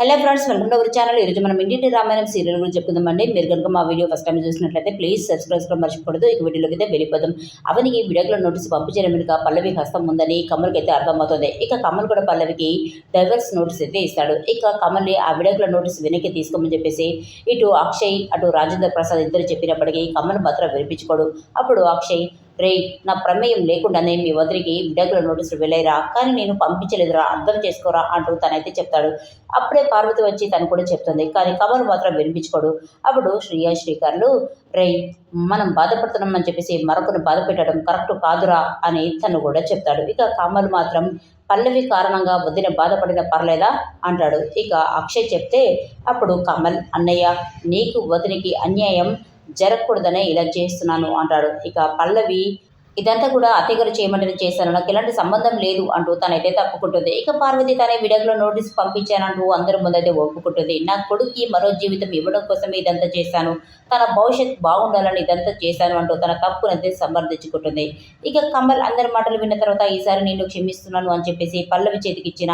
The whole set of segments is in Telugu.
Hello friends welcome to our channel. ఈరోజు మనం ఇంటి రామాయణం సీరియల్ గురించి చెప్పుకుందామండి. మీరు కనుక మా వీడియో ఫస్ట్ టైం చూసినట్లయితే ప్లీజ్ సబ్స్క్రైబ్ కూడా మర్చిపోకూడదు. ఇక వీడియోలోకి అయితే వెళ్ళిపోదాం. అవనికి వీడియోలో నోటీస్ పంపించడం వెనుక పల్లవి హస్తం ఉందని కమల్కి అయితే అర్థమవుతుంది. ఇక కమల్ కూడా పల్లవికి డైవర్స్ నోటీస్ అయితే ఇస్తాడు. ఇక కమల్ని ఆ వీడియోలో నోటీస్ వెనక్కి తీసుకోమని చెప్పేసి ఇటు అక్షయ్ అటు రాజేంద్ర ప్రసాద్ ఇద్దరు చెప్పినప్పటికీ కమల్ మాత్రం వినిపించుకోడు. అప్పుడు అక్షయ్ రే నా ప్రమేయం లేకుండానే మీ వదిలికి విడాకుల నోటీసులు వెళ్ళాయిరా కానీ నేను పంపించలేదురా అర్థం చేసుకోరా అంటూ తనైతే చెప్తాడు. అప్పుడే పార్వతి వచ్చి తను కూడా చెప్తుంది కానీ కమల్ మాత్రం వినిపించుకోడు. అప్పుడు శ్రీయా శ్రీకర్లు రే మనం బాధపడుతున్నామని చెప్పేసి మరొకరు బాధ పెట్టడం కరెక్ట్ కాదురా అని తను కూడా చెప్తాడు. ఇక కమల్ మాత్రం పల్లవి కారణంగా వదిన బాధపడిన పర్లేదా అంటాడు. ఇక అక్షయ్ చెప్తే అప్పుడు కమల్ అన్నయ్య నీకు వదినికి అన్యాయం జరగకూడదనే ఇలా చేస్తున్నాను అంటాడు. ఇక పల్లవి ఇదంతా కూడా అత్తగారు చేయమంటే చేశాను. నాకు ఎలాంటి సంబంధం లేదు అంటూ తనైతే తప్పుకుంటుంది. ఇక పార్వతి తనే విడాకులో నోటీస్ పంపించానంటూ అందరి ముందైతే ఒప్పుకుంటుంది. నా కొడుక్కి మరో జీవితం ఇవ్వడం కోసం ఇదంతా చేశాను. తన భవిష్యత్ బాగుండాలని ఇదంతా చేశాను అంటూ తన తప్పునైతే సమర్థించుకుంటుంది ఇక కమల్ అందరి మాటలు విన్న తర్వాత ఈసారి నేను క్షమిస్తున్నాను అని చెప్పేసి పల్లవి చేతికిచ్చిన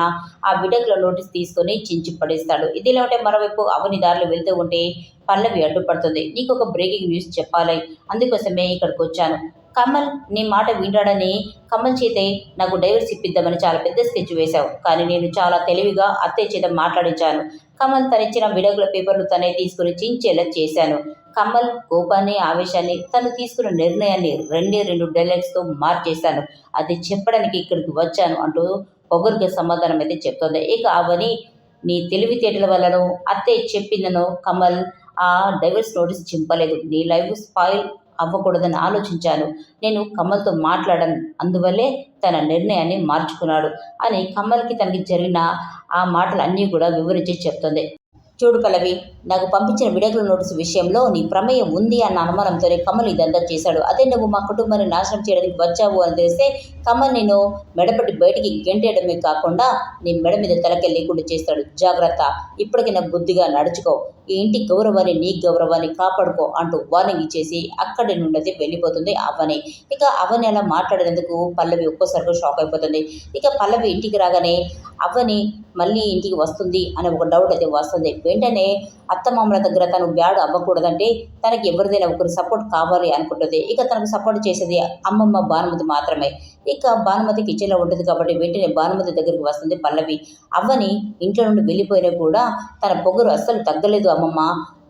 ఆ విడాకుల నోటీస్ తీసుకొని చించి పడేస్తాడు ఇదిలా ఉంటే మరోవైపు అవని దారిలో వెళ్తూ ఉంటే పల్లవి అడ్డుపడుతుంది. నీకు ఒక బ్రేకింగ్ న్యూస్ చెప్పాలి. అందుకోసమే ఇక్కడికి వచ్చాను కమల్ నీ మాట వింటాడని కమల్ చేతే నాకు డైవర్స్ ఇప్పిద్దామని చాలా పెద్ద స్కెచ్ వేశావు. కానీ నేను చాలా తెలివిగా అత్తయ్య చేత మాట్లాడించాను. కమల్ తనిచ్చిన విడాకుల పేపర్లు తనే తీసుకుని చించేలా చేశాను. కమల్ కోపాన్ని ఆవేశాన్ని తను తీసుకున్న నిర్ణయాన్ని రెండే రెండు డైలాగ్స్తో మార్చేశాను. అది చెప్పడానికి ఇక్కడికి వచ్చాను అంటూ పొగరుగా సమాధానం అయితే చెప్తోంది. ఇక అవని నీ తెలివితేటల వల్లను అత్తయ్య చెప్పిందను కమల్ ఆ డైవర్స్ నోటీస్ చింపలేదు. నీ లైఫ్ స్పాయిల్ అవ్వకూడదని ఆలోచించాను. నేను కమల్తో మాట్లాడను అందువల్లే తన నిర్ణయాన్ని మార్చుకున్నాడు అని కమల్కి తనకి జరిగిన ఆ మాటలు అన్నీ కూడా వివరించి చెప్తుంది. చూడు పల్లవి నాకు పంపించిన విడాకుల నోటీసు విషయంలో నీ ప్రమేయం ఉంది అన్న అనుమానంతోనే కమల్ ఇదంతా చేశాడు. అదే నువ్వు మా కుటుంబాన్ని నాశనం చేయడానికి వచ్చావు అని తెలిస్తే కమల్ నేను మెడపట్టి బయటికి గెంటేయడమే కాకుండా నీ మెడ మీద తలకే లేకుండా చేస్తాడు. జాగ్రత్త ఇప్పటికైనా బుద్ధిగా నడుచుకో. ఈ ఇంటి గౌరవాన్ని నీ గౌరవాన్ని కాపాడుకో అంటూ వార్నింగ్ ఇచ్చేసి అక్కడి నుండి అయితే వెళ్ళిపోతుంది అవని. ఇక అవని అలా మాట్లాడేందుకు పల్లవి ఒక్కోసారిగా షాక్ అయిపోతుంది. ఇక పల్లవి ఇంటికి రాగానే అవని మళ్ళీ ఇంటికి వస్తుంది అనే ఒక డౌట్ అయితే వస్తుంది. వెంటనే అత్తమామల దగ్గర తను బ్యాడ్ అవ్వకూడదంటే తనకి ఎవరిదైనా ఒకరు సపోర్ట్ కావాలి అనుకుంటుంది. ఇక తనకు సపోర్ట్ చేసేది అమ్మమ్మ భానుమతి మాత్రమే. ఇక భానుమతి కిచెన్లో ఉంటుంది కాబట్టి వెంటనే భానుమతి దగ్గరికి వస్తుంది పల్లవి. అవ్వని ఇంట్లో నుండి వెళ్ళిపోయినా కూడా తన పొగరు అస్సలు తగ్గలేదు అమ్మమ్మ.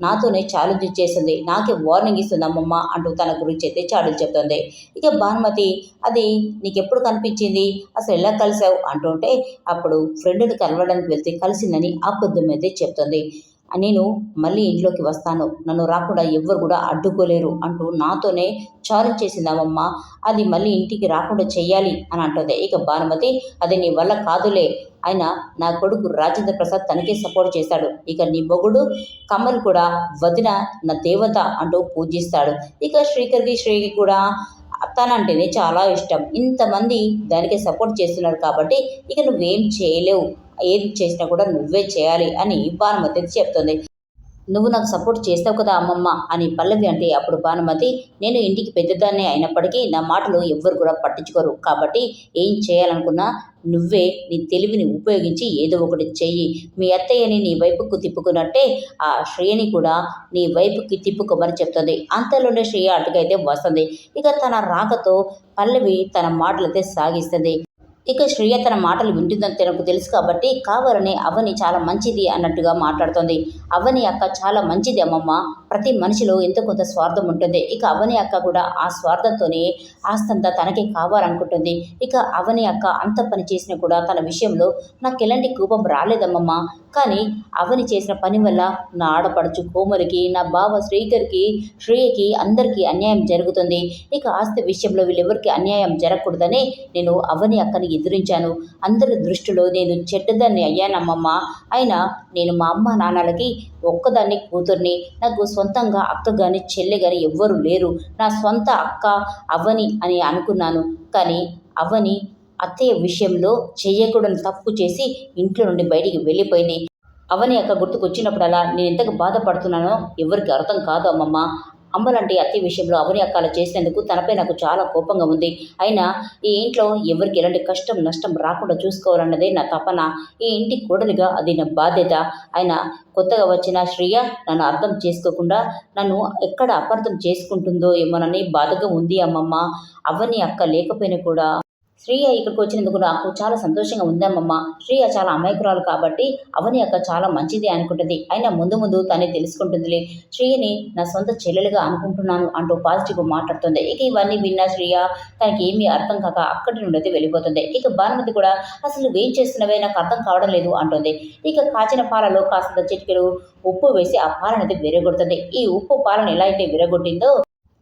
నాతోనే ఛాలెంజ్ చేస్తుంది నాకే వార్నింగ్ ఇస్తుంది అమ్మమ్మ అంటూ తన గురించి అయితే ఛాలెంజ్ చెప్తుంది. ఇక భానుమతి అది నీకు ఎప్పుడు కనిపించింది? అసలు ఎలా కలిసావు? అంటుంటే అప్పుడు ఫ్రెండ్ని కలవడానికి వెళ్తే కలిసిందని అబద్ధం అయితే చెప్తుంది. నేను మళ్ళీ ఇంట్లోకి వస్తాను. నన్ను రాకుండా ఎవ్వరు కూడా అడ్డుకోలేరు అంటూ నాతోనే ఛాలెంజ్ చేసింది అమ్మమ్మ. అది మళ్ళీ ఇంటికి రాకుండా చెయ్యాలి అని అంటుంది. ఇక భానుమతి అది నీ వల్ల కాదులే. ఆయన నా కొడుకు రాజేంద్ర ప్రసాద్ తనకే సపోర్ట్ చేశాడు ఇక నీ మొగుడు కమల్ కూడా వదిన నా దేవత అంటూ పూజిస్తాడు. ఇక శ్రీకర్కి శ్రీకి కూడా తనంటేనే చాలా ఇష్టం. ఇంతమంది దానికి సపోర్ట్ చేస్తున్నారు కాబట్టి ఇక నువ్వేం చేయలేవు. ఏది చేసినా కూడా నువ్వే చేయాలి అని భానుమతి చెప్తుంది. నువ్వు నాకు సపోర్ట్ చేస్తావు కదా అమ్మమ్మ అని పల్లవి అంటే అప్పుడు భానుమతి నేను ఇంటికి పెద్దదాన్నే అయినప్పటికీ నా మాటలు ఎవ్వరు కూడా పట్టించుకోరు. కాబట్టి ఏం చేయాలనుకున్నా నువ్వే నీ తెలివిని ఉపయోగించి ఏదో ఒకటి చెయ్యి. మీ అత్తయ్యని నీ వైపుకు తిప్పుకున్నట్టే ఆ శ్రేయని కూడా నీ వైపుకి తిప్పుకోమని చెప్తుంది. అంతలోనే శ్రేయ అటుకైతే వస్తుంది. ఇక తన రాకతో పల్లవి తన మాటలైతే సాగిస్తుంది. ఇక శ్రీయ తన మాటలు వింటుందని తనకు తెలుసు కాబట్టి కావాలని అవని చాలా మంచిది అన్నట్టుగా మాట్లాడుతోంది. అవని అక్క చాలా మంచిది అమ్మమ్మ. ప్రతి మనిషిలో ఎంతో కొంత స్వార్థం ఉంటుంది. ఇక అవని అక్క కూడా ఆ స్వార్థంతోనే ఆస్తంతా తనకే కావాలనుకుంటుంది. ఇక అవని అక్క అంత పని చేసినా కూడా తన విషయంలో నాకు ఎలాంటి కోపం రాలేదమ్మమ్మ. కానీ అవని చేసిన పని వల్ల నా ఆడపడుచు కోమలికి నా బావ శ్రీకర్కి శ్రేయకి అందరికీ అన్యాయం జరుగుతుంది. ఇక ఆస్తి విషయంలో వీళ్ళెవరికి అన్యాయం జరగకూడదని నేను అవని అక్కని ఎదిరించాను. అందరి దృష్టిలో నేను చెడ్డదాన్ని అయ్యానమ్మమ్మ. అయినా నేను మా అమ్మ నాన్నలకి ఒక్కదాన్ని కూతుర్ని. నాకు సొంతంగా అక్క కానీ చెల్లె కానీ ఎవ్వరూ లేరు. నా సొంత అక్క అవని అని అనుకున్నాను. కానీ అవని అత్తయ్య విషయంలో చెయ్యకూడని తప్పు చేసి ఇంట్లో నుండి బయటికి వెళ్ళిపోయింది. అవని అక్క గుర్తుకొచ్చినప్పుడల్లా నేను ఎంతకు బాధపడుతున్నానో ఎవరికి అర్థం కాదు అమ్మమ్మ. అమ్మలాంటి అత్తి విషయంలో అవని అక్కలు చేసినందుకు తనపై నాకు చాలా కోపంగా ఉంది. అయినా ఈ ఇంట్లో ఎవరికి ఎలాంటి కష్టం నష్టం రాకుండా చూసుకోవాలన్నదే నా తపన. ఈ ఇంటి కోడలిగా అది నా బాధ్యత. అయినా కొత్తగా వచ్చిన శ్రీయ నన్ను అర్థం చేసుకోకుండా నన్ను ఎక్కడ అపార్థం చేసుకుంటుందో ఏమోనని బాధగా ఉంది అమ్మమ్మ. అవని అక్క లేకపోయినా కూడా శ్రీయ ఇక్కడికి వచ్చినందుకు నాకు చాలా సంతోషంగా ఉందమ్మమ్మ. శ్రీయ చాలా అమాయకురాలు కాబట్టి అవని అక్క చాలా మంచిది అనుకుంటుంది. అయినా ముందు ముందు తనే తెలుసుకుంటుందిలే. శ్రీయని నా సొంత చెల్లెలుగా అనుకుంటున్నాను అంటూ పాజిటివ్ మాట్లాడుతుంది. ఇక ఇవన్నీ విన్న శ్రీయ తనకి ఏమీ అర్థం కాక అక్కడి నుండి అయితే వెళ్ళిపోతుంది. ఇక భానుమతి కూడా అసలు ఏం చేస్తున్నవే నాకు అర్థం కావడం లేదు అంటుంది. ఇక కాచిన పాలలో కాస్త చిటికెడు ఉప్పు వేసి ఆ పాలనైతే విరగొడుతుంది. ఈ ఉప్పు పాలను ఎలా అయితే విరగొట్టిందో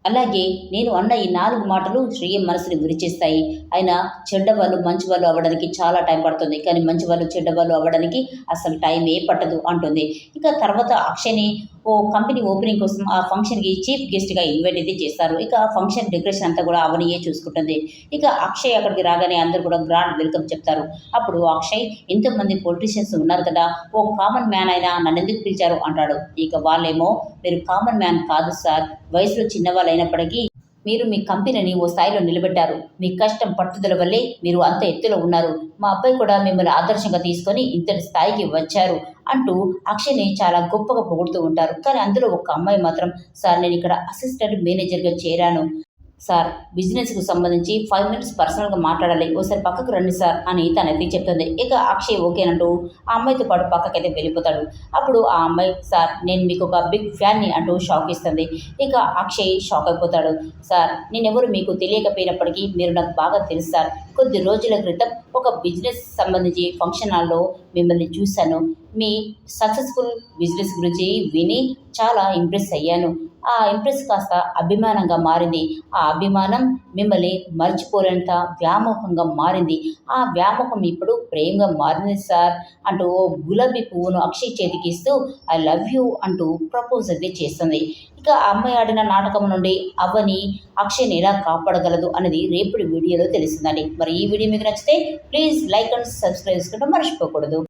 అలాగే నేను అన్న ఈ నాలుగు మాటలు శ్రేయ మనసుని విరిచేస్తాయి అయినా చెడ్డవాళ్ళు మంచి వాళ్ళు అవ్వడానికి చాలా టైం పడుతుంది. కానీ మంచి వాళ్ళు చెడ్డవాళ్ళు అవ్వడానికి అసలు టైం ఏ పట్టదు అంటుంది. ఇక తర్వాత అక్షయ్ని ఓ కంపెనీ ఓపెనింగ్ కోసం ఆ ఫంక్షన్కి చీఫ్ గెస్ట్గా ఇన్వైట్ అయితే చేస్తారు. ఇక ఆ ఫంక్షన్ డెకరేషన్ అంతా కూడా అవనియే చూసుకుంటుంది. ఇక అక్షయ్ అక్కడికి రాగానే అందరూ కూడా గ్రాండ్ వెల్కమ్ చెప్తారు. అప్పుడు అక్షయ్ ఎంతోమంది పొలిటీషియన్స్ ఉన్నారు కదా ఓ కామన్ మ్యాన్ అయినా నన్ను ఎందుకు పిలిచారు? అంటాడు. ఇక వాళ్ళేమో మీరు కామన్ మ్యాన్ కాదు సార్. వయసులో చిన్నవాళ్ళు అయినప్పటికీ మీరు మీ కంపెనీని ఓ స్థాయిలో నిలబెట్టారు. మీ కష్టం పట్టుదల వల్లే మీరు అంత ఎత్తులో ఉన్నారు. మా అబ్బాయి కూడా మిమ్మల్ని ఆదర్శంగా తీసుకొని ఇంతటి స్థాయికి వచ్చారు అంటూ అక్షయ్ని చాలా గొప్పగా పొగుడుతూ ఉంటారు. కానీ అందులో ఒక అమ్మాయి మాత్రం సార్ నేను ఇక్కడ అసిస్టెంట్ మేనేజర్గా చేరాను. సార్ బిజినెస్కు సంబంధించి ఫైవ్ మినిట్స్ పర్సనల్గా మాట్లాడాలి. ఓసారి పక్కకు రండి సార్ అని తనైతే చెప్తుంది. ఇక అక్షయ్ ఓకేనంటూ ఆ అమ్మాయితో పాటు పక్కకైతే వెళ్ళిపోతాడు. అప్పుడు ఆ అమ్మాయి సార్ నేను మీకు ఒక బిగ్ ఫ్యాన్ని అంటూ షాక్ ఇస్తుంది. ఇక అక్షయ్ షాక్ అయిపోతాడు. సార్ నేనెవరు మీకు తెలియకపోయినప్పటికీ మీరు నాకు బాగా తెలుసు సార్. కొద్ది రోజుల క్రితం ఒక బిజినెస్ సంబంధించి ఫంక్షన్ హాల్లో మిమ్మల్ని చూశాను. మీ సక్సెస్ఫుల్ బిజినెస్ గురించి విని చాలా ఇంప్రెస్ అయ్యాను. ఆ ఇంప్రెస్ కాస్త అభిమానంగా మారింది. ఆ అభిమానం మిమ్మల్ని మర్చిపోలేంత వ్యామోహంగా మారింది. ఆ వ్యామోహం ఇప్పుడు ప్రేమగా మారింది సార్ అంటూ ఓ గులాబీ పువ్వును అక్షయ్ చేతికి ఇస్తూ ఐ లవ్ యూ అంటూ ప్రపోజ్ అయితే చేస్తుంది. ఇక ఆ అమ్మాయి ఆడిన నాటకం నుండి అవ్వని అక్షయ్ని ఎలా కాపాడగలదు అనేది రేపటి వీడియోలో తెలుస్తుందండి. మరి ఈ వీడియో మీకు నచ్చితే ప్లీజ్ లైక్ అండ్ సబ్స్క్రైబ్ చేసుకోవడం మర్చిపోకూడదు.